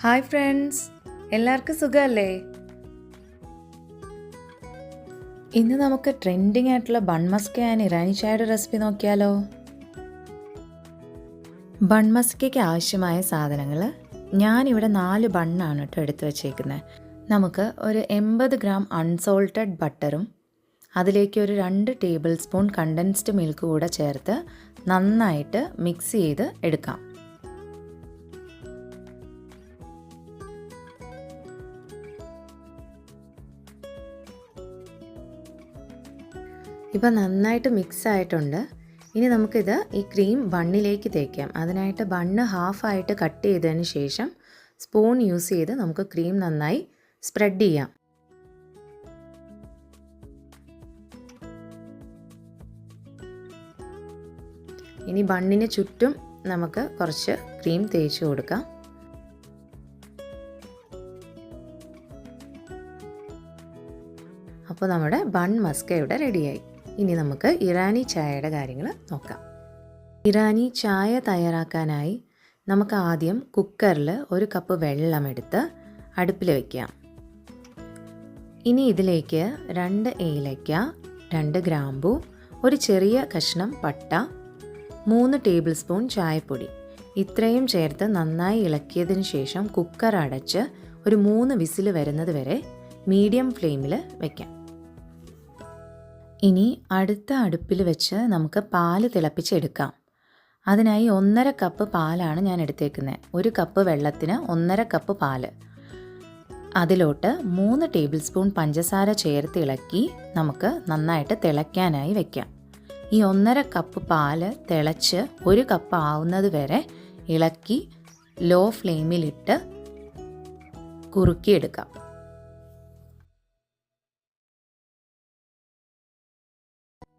Hi friends എല്ലാവർക്കും സുഖമല്ലേ? ഇന്ന് നമുക്ക് ട്രെൻഡിങ് ആയിട്ടുള്ള ബൺമസ്ക ആൻഡ് ഇറാനി ചായയുടെ റെസിപ്പി നോക്കിയാലോ? ബൺമസ്കയ്ക്ക് ആവശ്യമായ സാധനങ്ങൾ ഞാനിവിടെ നാല് ബണ്ണാണ് കേട്ടോ എടുത്തു വച്ചേക്കുന്നത് നമുക്ക് ഒരു എൺപത് ഗ്രാം അൺസോൾട്ടഡ് ബട്ടറും അതിലേക്ക് ഒരു രണ്ട് ടേബിൾ സ്പൂൺ കണ്ടൻസ്ഡ് മിൽക്ക് കൂടെ ചേർത്ത് നന്നായിട്ട് മിക്സ് ചെയ്ത് എടുക്കാം. ഇപ്പോൾ നന്നായിട്ട് മിക്സ് ആയിട്ടുണ്ട് ഇനി നമുക്കിത് ഈ ക്രീം ബണ്ണിലേക്ക് തേക്കാം. അതിനായിട്ട് ബണ്ണ് ഹാഫായിട്ട് കട്ട് ചെയ്തതിന് ശേഷം സ്പൂൺ യൂസ് ചെയ്ത് നമുക്ക് ക്രീം നന്നായി സ്പ്രെഡ് ചെയ്യാം. ഇനി ബണ്ണിന് ചുറ്റും നമുക്ക് കുറച്ച് ക്രീം തേച്ച് കൊടുക്കാം. അപ്പോൾ നമ്മുടെ ബൺ മസ്ക ഇവിടെ റെഡിയായി ഇനി നമുക്ക് ഇറാനി ചായയുടെ കാര്യങ്ങൾ നോക്കാം. ഇറാനി ചായ തയ്യാറാക്കാനായി നമുക്ക് ആദ്യം കുക്കറിൽ ഒരു കപ്പ് വെള്ളമെടുത്ത് അടുപ്പിൽ വയ്ക്കാം ഇനി ഇതിലേക്ക് രണ്ട് ഏലയ്ക്ക രണ്ട് ഗ്രാമ്പു ഒരു ചെറിയ കഷ്ണം പട്ട മൂന്ന് ടേബിൾ സ്പൂൺ ചായപ്പൊടി. ഇത്രയും ചേർത്ത് നന്നായി ഇളക്കിയതിന് ശേഷം കുക്കർ അടച്ച് ഒരു മൂന്ന് വിസിൽ വരുന്നത് വരെ മീഡിയം ഫ്ലെയിമിൽ വയ്ക്കാം ഇനി അടുത്ത അടുപ്പിൽ വെച്ച് നമുക്ക് പാൽ തിളപ്പിച്ചെടുക്കാം. അതിനായി ഒന്നര കപ്പ് പാലാണ് ഞാൻ എടുത്തേക്കുന്നത് ഒരു കപ്പ് വെള്ളത്തിന് ഒന്നര കപ്പ് പാൽ. അതിലോട്ട് മൂന്ന് ടേബിൾ സ്പൂൺ പഞ്ചസാര ചേർത്ത് ഇളക്കി നമുക്ക് നന്നായിട്ട് തിളയ്ക്കാനായി വെക്കാം. ഈ ഒന്നര കപ്പ് പാൽ തിളച്ച് ഒരു കപ്പ് ആവുന്നത് വരെ ഇളക്കി ലോ ഫ്ലെയിമിലിട്ട് കുറുക്കിയെടുക്കാം.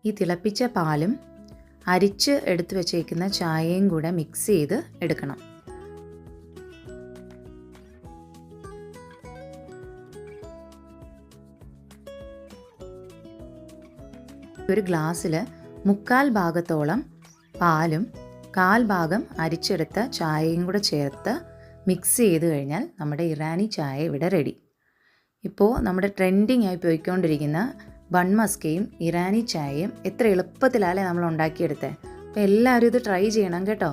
ഈ തിളപ്പിച്ച പാലും അരിച്ച് എടുത്തു വച്ചേക്കുന്ന ചായയും കൂടെ മിക്സ് ചെയ്ത് എടുക്കണം. ഒരു ഗ്ലാസ്സിൽ മുക്കാൽ ഭാഗത്തോളം പാലും കാൽ ഭാഗം അരിച്ചെടുത്ത ചായയും കൂടെ ചേർത്ത് മിക്സ് ചെയ്ത് കഴിഞ്ഞാൽ നമ്മുടെ ഇറാനി ചായ ഇവിടെ റെഡി ഇപ്പോൾ നമ്മുടെ ട്രെൻഡിങ് ആയി പോയിക്കൊണ്ടിരിക്കുന്ന ബൺ മസ്കയും ഇറാനി ചായയും എത്ര എളുപ്പത്തിലല്ലേ നമ്മൾ ഉണ്ടാക്കിയെടുത്തത് അപ്പോൾ എല്ലാവരും ഇത് ട്രൈ ചെയ്യണം കേട്ടോ.